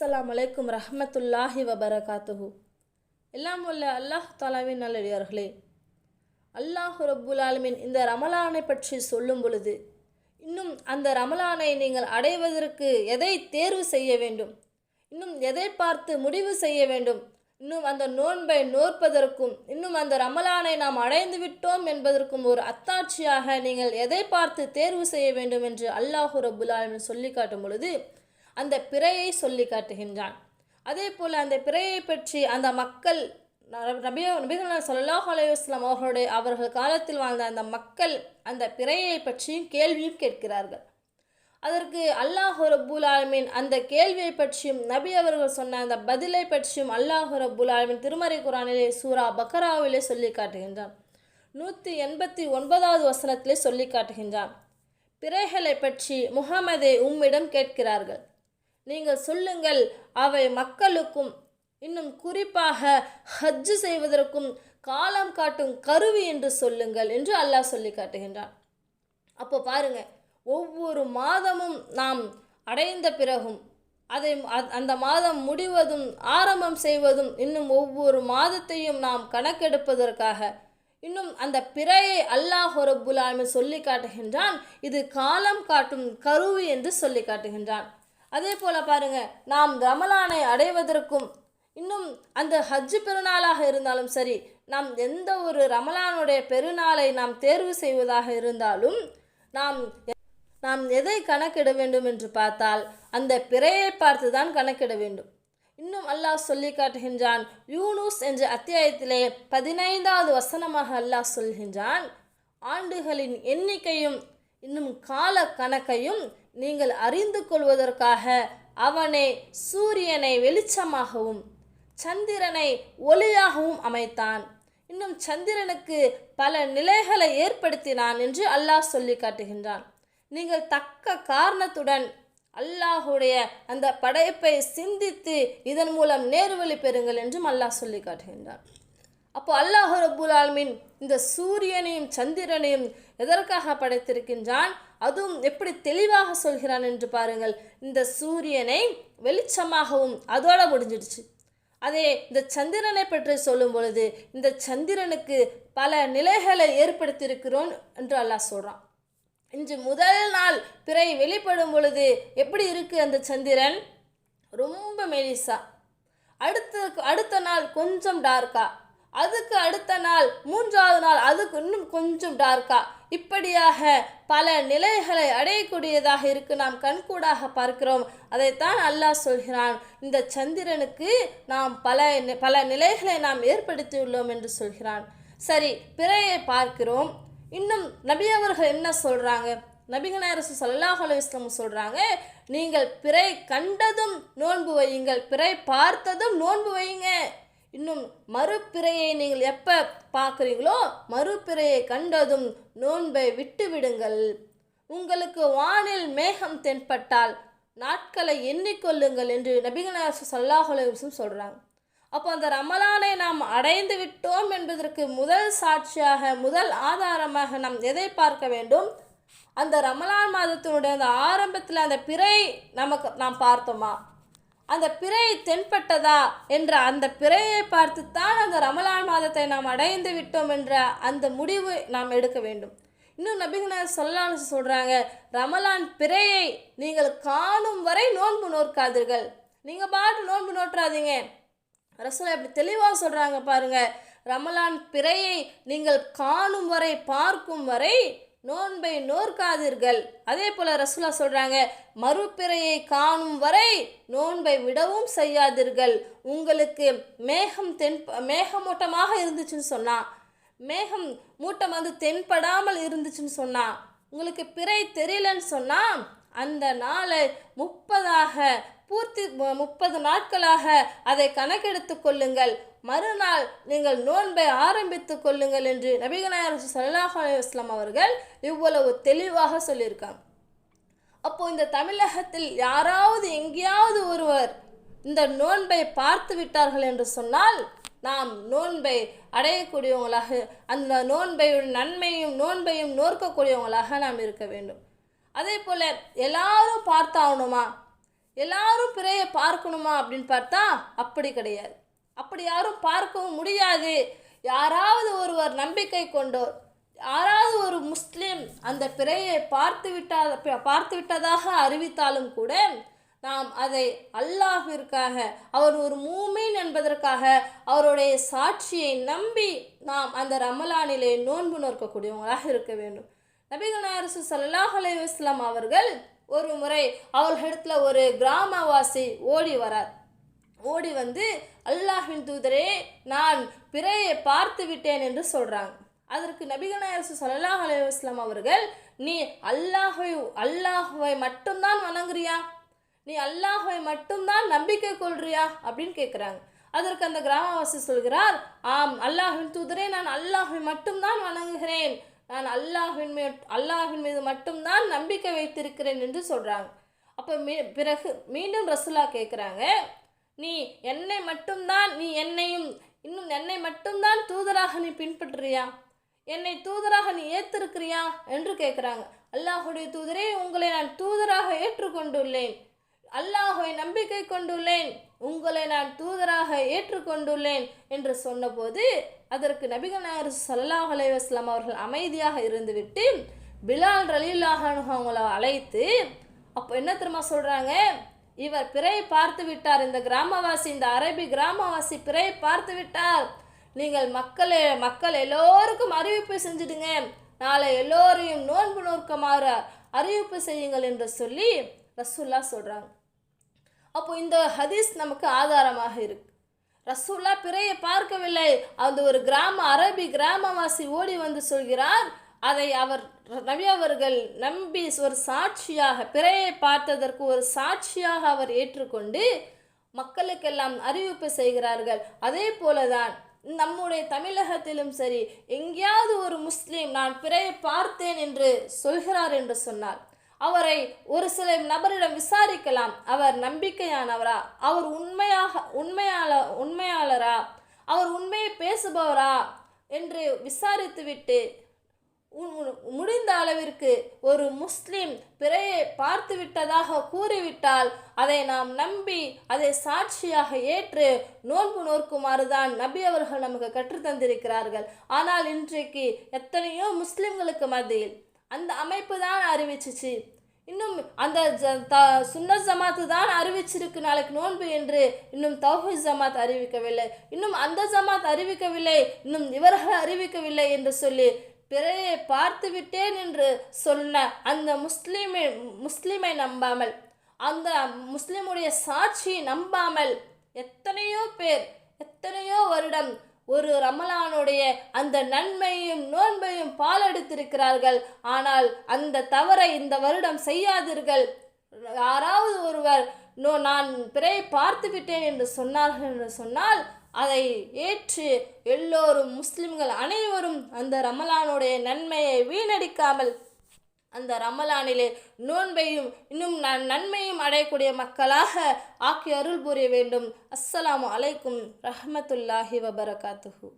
அஸ்லாம் அலைக்கும் ரஹமத்துல்லாஹி வபரகாத்துஹு. எல்லாம் உள்ள அல்லாஹ் தாலாவின் நல்லடியார்களே. அல்லாஹ் ரப்புல் ஆலமின் இந்த ரமலானை பற்றி சொல்லும் பொழுது இன்னும் அந்த ரமலானை நீங்கள் அடைவதற்கு எதை தேர்வு செய்ய வேண்டும்? இன்னும் எதை பார்த்து முடிவு செய்ய வேண்டும்? இன்னும் அந்த நோன்பை நோற்பதற்கும் இன்னும் அந்த ரமலானை நாம் அடைந்து விட்டோம் என்பதற்கும் ஒரு அத்தாட்சியாக நீங்கள் எதை பார்த்து தேர்வு செய்ய வேண்டும் என்று அல்லாஹு ரப்புல் சொல்லி காட்டும் பொழுது அந்த பிறையை சொல்லி காட்டுகின்றான். அதே போல் அந்த பிறையை பற்றி அந்த மக்கள் நபி நபிகள் சொல்லாஹ் அலையுஸ்லாம் அவர்களுடைய அவர்கள் காலத்தில் வாழ்ந்த அந்த மக்கள் அந்த பிறையை பற்றியும் கேள்வியும் கேட்கிறார்கள். அதற்கு அல்லாஹ் ரபுல் ஆலமீன் அந்த கேள்வியை பற்றியும் நபி அவர்கள் சொன்ன அந்த பதிலை பற்றியும் அல்லாஹ் ரபுல் ஆலமின் திருமறை குரானிலே சூரா பக்கராவிலே சொல்லி காட்டுகின்றான். நூற்றி எண்பத்தி ஒன்பதாவது வசனத்திலே சொல்லி காட்டுகின்றான். பிறைகளை பற்றி முகமதே உம்மிடம் கேட்கிறார்கள். நீங்கள் சொல்லுங்கள் அவை மக்களுக்கும் இன்னும் குறிப்பாக ஹஜ்ஜு செய்வதற்கும் காலம் காட்டும் கருவி என்று சொல்லுங்கள் என்று அல்லாஹ் சொல்லி காட்டுகின்றான். அப்போ பாருங்க ஒவ்வொரு மாதமும் நாம் அடைந்த பிறகும் அதை அ- அந்த மாதம் முடிவதும் ஆரம்பம் செய்வதும் இன்னும் ஒவ்வொரு மாதத்தையும் நாம் கணக்கெடுப்பதற்காக இன்னும் அந்த பிறையை அல்லாஹ் ரப்புல் ஆலமீன் சொல்லி காட்டுகின்றான். இது காலம் காட்டும் கருவி என்று சொல்லி காட்டுகின்றான். அதே போல் பாருங்க நாம் ரமலானை அடைவதற்கும் இன்னும் அந்த ஹஜ்ஜு பெருநாளாக இருந்தாலும் சரி நாம் எந்த ஒரு ரமலானுடைய பெருநாளை நாம் தேர்வு செய்வதாக இருந்தாலும் நாம் நாம் எதை கணக்கிட வேண்டும் என்று பார்த்தால் அந்த பிறையை பார்த்து தான் கணக்கிட வேண்டும். இன்னும் அல்லாஹ் சொல்லி காட்டுகின்றான் யூனூஸ் என்ற அத்தியாயத்திலே பதினைந்தாவது வசனமாக அல்லாஹ் சொல்கின்றான் ஆண்டுகளின் எண்ணிக்கையும் இன்னும் கால கணக்கையும் நீங்கள் அறிந்து கொள்வதற்காக அவனே சூரியனை வெளிச்சமாகவும் சந்திரனை ஒளியாகவும் அமைத்தான். இன்னும் சந்திரனுக்கு பல நிலைகளை ஏற்படுத்தினான் என்று அல்லாஹ் சொல்லி காட்டுகின்றான். நீங்கள் தக்க காரணத்துடன் அல்லாஹுடைய அந்த படைப்பை சிந்தித்து இதன் மூலம் நேர்வழி பெறுங்கள் என்றும் அல்லாஹ் சொல்லி காட்டுகின்றான். அப்போ அல்லாஹ் அபுல் ஆல்மின் இந்த சூரியனையும் சந்திரனையும் எதற்காக படைத்திருக்கின்றான்? அதுவும் எப்படி தெளிவாக சொல்கிறான் என்று பாருங்கள். இந்த சூரியனை வெளிச்சமாகவும் அதோட முடிஞ்சிடுச்சு. அதே இந்த சந்திரனை பற்றி சொல்லும் பொழுது இந்த சந்திரனுக்கு பல நிலைகளை ஏற்படுத்தியிருக்கிறோம் என்று அல்லாஹ் சொல்கிறான் இன்று முதல் நாள் பிறை வெளிப்படும் பொழுது எப்படி இருக்குது அந்த சந்திரன்? ரொம்ப மெலிசா. அடுத்த அடுத்த நாள் கொஞ்சம் டார்க்கா அதுக்கு அடுத்த நாள் மூன்றாவது நாள் அதுக்கு இன்னும் கொஞ்சம் டார்க்கா இப்படியாக பல நிலைகளை அடையக்கூடியதாக இருக்கு. நாம் கண்கூடாக பார்க்கிறோம். அதைத்தான் அல்லாஹ் சொல்கிறான். இந்த சந்திரனுக்கு நாம் பல நி- பல நிலைகளை நாம் ஏற்படுத்தியுள்ளோம் என்று சொல்கிறான். சரி பிறையை பார்க்கிறோம். இன்னும் நபி அவர்கள் என்ன சொல்கிறாங்க நபிகநாயரசு சல்லாஹ் அலுவலம் சொல்கிறாங்க நீங்கள் பிறை கண்டதும் நோன்பு வையுங்கள். பிறை பார்த்ததும் நோன்பு வையுங்க. இன்னும் மறுபிறையை நீங்கள் எப்போ பார்க்குறீங்களோ மறுபிறையை கண்டதும் நோன்பை விட்டுவிடுங்கள். உங்களுக்கு வானில் மேகம் தென்பட்டால் நாட்களை எண்ணிக்கொள்ளுங்கள் என்று நபிகநாயசு சல்லாஹ் சொல்கிறாங்க அப்போ அந்த ரமலானை நாம் அடைந்து விட்டோம் என்பதற்கு முதல் சாட்சியாக முதல் ஆதாரமாக நாம் எதை பார்க்க வேண்டும்? அந்த ரமலான் மாதத்தினுடைய அந்த ஆரம்பத்தில் அந்த பிறை நமக்கு நாம் பார்த்தோமா? அந்த பிறை தென்பட்டதா என்ற அந்த பிறையை பார்த்துத்தான் அந்த ரமலான் மாதத்தை நாம் அடைந்து விட்டோம் என்ற அந்த முடிவு நாம் எடுக்க வேண்டும். இன்னும் நபிகன சொல்லான்னு சொல்கிறாங்க ரமலான் பிறையை நீங்கள் காணும் வரை நோன்பு நோற்காதீர்கள். நீங்கள் பாட்டு நோன்பு நோற்றாதீங்க. ரசோலா இப்படி தெளிவாக சொல்கிறாங்க பாருங்க ரமலான் பிறையை நீங்கள் காணும் வரை பார்க்கும் வரை நோன்பை நோற்காதீர்கள். அதே போல் ரசுலா சொல்கிறாங்க மறுபிறையை காணும் வரை நோன்பை விடவும் செய்யாதீர்கள். உங்களுக்கு மேகம் தென் மேகமூட்டமாக இருந்துச்சுன்னு சொன்னா மேகம் மூட்டம் வந்து தென்படாமல் இருந்துச்சுன்னு சொன்னா உங்களுக்கு பிறை தெரியலன்னு சொன்னா அந்த நாளை முப்பதாக பூர்த்தி முப்பது நாட்களாக அதை கணக்கெடுத்து கொள்ளுங்கள். மறுநாள் நீங்கள் நோன்பை ஆரம்பித்து கொள்ளுங்கள் என்று நபிகநாயர் சல்லாஹ் அலுவலாம் அவர்கள் இவ்வளவு தெளிவாக சொல்லியிருக்காங்க. அப்போ இந்த தமிழகத்தில் யாராவது எங்கேயாவது ஒருவர் இந்த நோன்பை பார்த்து விட்டார்கள் என்று சொன்னால் நாம் நோன்பை அடையக்கூடியவங்களாக அந்த நோன்பையுடைய நன்மையும் நோன்பையும் நோற்கக்கூடியவங்களாக நாம் இருக்க வேண்டும். அதே போல் எல்லாரும் பார்த்தாகணுமா? எல்லாரும் பிறையை பார்க்கணுமா அப்படின்னு பார்த்தா அப்படி கிடையாது. அப்படி யாரும் பார்க்கவும் முடியாது. யாராவது ஒருவர் நம்பிக்கை கொண்டோர் யாராவது ஒரு முஸ்லீம் அந்த பிறையை பார்த்து விட்டா பார்த்து விட்டதாக அறிவித்தாலும் கூட நாம் அதை அல்லாஹிற்காக அவர் ஒரு மூமீன் என்பதற்காக அவருடைய சாட்சியை நம்பி நாம் அந்த ரமலானிலே நோன்பு நோக்கக்கூடியவங்களாக இருக்க வேண்டும். நபிகள் நாயரசு சல்லாஹ் அலைவாஸ்லாம் அவர்கள் ஒரு முறை அவர்களிடத்துல ஒரு கிராமவாசி ஓடி வரார். ஓடி வந்து அல்லாஹின் தூதரே நான் பிறையை பார்த்து விட்டேன் என்று சொல்கிறாங்க அதற்கு நபிகள் சல்லாஹ் அலுவலாம் அவர்கள் நீ அல்லாஹை அல்லாஹுவை மட்டும்தான் வணங்குறியா? நீ அல்லாஹுவை மட்டும்தான் நம்பிக்கை கொள்றியா? அப்படின்னு கேட்குறாங்க அதற்கு அந்த கிராமவாசி சொல்கிறார் ஆம் அல்லாஹின் தூதரே நான் அல்லாஹை மட்டும்தான் வணங்குகிறேன். நான் அல்லாஹின் மீ அல்லாஹின் மீது மட்டும்தான் நம்பிக்கை வைத்திருக்கிறேன் என்று சொல்கிறாங்க அப்போ மீ பிறகு மீண்டும் ரசுல்லா கேட்குறாங்க நீ என்னை மட்டும்தான் நீ என்னையும் இன்னும் என்னை மட்டும்தான் தூதராக நீ பின்பற்றுறியா? என்னை தூதராக நீ ஏற்றிருக்கிறியா என்று கேட்குறாங்க அல்லாஹுடைய தூதரே உங்களை நான் தூதராக ஏற்றுக்கொண்டுள்ளேன். அல்லாஹை நம்பிக்கை கொண்டுள்ளேன். உங்களை நான் தூதராக ஏற்றுக்கொண்டுள்ளேன் என்று சொன்னபோது அதற்கு நபிகள் நாயர் சல்லாஹ் அலைவாஸ்லாம் அவர்கள் அமைதியாக இருந்துவிட்டு பிலால் ரலீல்லாஹ் அவங்கள அழைத்து அப்போ என்ன திரும்ப சொல்கிறாங்க இவர் பிறையை பார்த்து விட்டார். இந்த கிராமவாசி இந்த அரபி கிராமவாசி பிறையை பார்த்து விட்டார். நீங்கள் மக்களே மக்கள் எல்லோருக்கும் அறிவிப்பு செஞ்சுடுங்க. நாளை எல்லோரையும் நோன்பு நோக்கமாறு அறிவிப்பு செய்யுங்கள் என்று சொல்லி ரசுல்லா சொல்கிறாங்க அப்போ இந்த ஹதீஸ் நமக்கு ஆதாரமாக இருக்குது ரசூல்லா பிறையை பார்க்கவில்லை. அந்த ஒரு கிராம அரபி கிராமவாசி ஓடி வந்து சொல்கிறார் அதை அவர் நபி அவர்கள் நம்பி ஒரு சாட்சியாக பிறையை பார்த்ததற்கு ஒரு சாட்சியாக அவர் ஏற்றுக்கொண்டு மக்களுக்கெல்லாம் அறிவிப்பு செய்கிறார்கள். அதே போலதான் நம்முடைய தமிழகத்திலும் சரி எங்கேயாவது ஒரு முஸ்லீம் நான் பிறையை பார்த்தேன் என்று சொல்கிறார் என்று சொன்னார். அவரை ஒரு சில நபரிடம் விசாரிக்கலாம். அவர் நம்பிக்கையானவரா? அவர் உண்மையாக உண்மையாள உண்மையாளரா? அவர் உண்மையை பேசுபவரா? என்று விசாரித்துவிட்டு முடிந்த அளவிற்கு ஒரு முஸ்லிம் பிறையை பார்த்து விட்டதாக கூறிவிட்டால் அதை நாம் நம்பி அதை சாட்சியாக ஏற்று நோன்பு நோக்குமாறு தான் நபி அவர்கள் நமக்கு கற்றுத்தந்திருக்கிறார்கள். ஆனால் இன்றைக்கு எத்தனையோ முஸ்லிம்களுக்கு மத்தியில் அந்த அமைப்பு தான் அறிவிச்சிச்சு. இன்னும் அந்த த சுன்னர் ஜமாத்து தான் அறிவிச்சிருக்கு நாளைக்கு நோன்பு என்று இன்னும் தௌஹித் ஜமாத் அறிவிக்கவில்லை. இன்னும் அந்த ஜமாத் அறிவிக்கவில்லை இன்னும் இவர்கள் அறிவிக்கவில்லை என்று சொல்லி பிறையை பார்த்து விட்டேன் என்று சொன்ன அந்த முஸ்லீமை முஸ்லீமை நம்பாமல் அந்த முஸ்லீமுடைய சாட்சியை நம்பாமல் எத்தனையோ பேர் எத்தனையோ வருடம் ஒரு ரமலானுடைய அந்த நன்மையும் நோன்பையும் பாலெடுத்திருக்கிறார்கள். ஆனால் அந்த தவறை இந்த வருடம் செய்யாதீர்கள். யாராவது ஒருவர் நோ நான் பிறையை பார்த்து விட்டேன் என்று சொன்னார்கள் என்று சொன்னால் அதை ஏற்று எல்லோரும் முஸ்லிம்கள் அனைவரும் அந்த ரமலானுடைய நன்மையை வீணடிக்காமல் அந்த ரமலானிலே நோன்பையும் இன்னும் நன்மையும் அடையக்கூடிய மக்களாக ஆக்கி அருள் புரிய வேண்டும். அஸ்ஸலாமு அலைக்கும் ரஹமத்துல்லாஹி வபரகாத்துஹூ.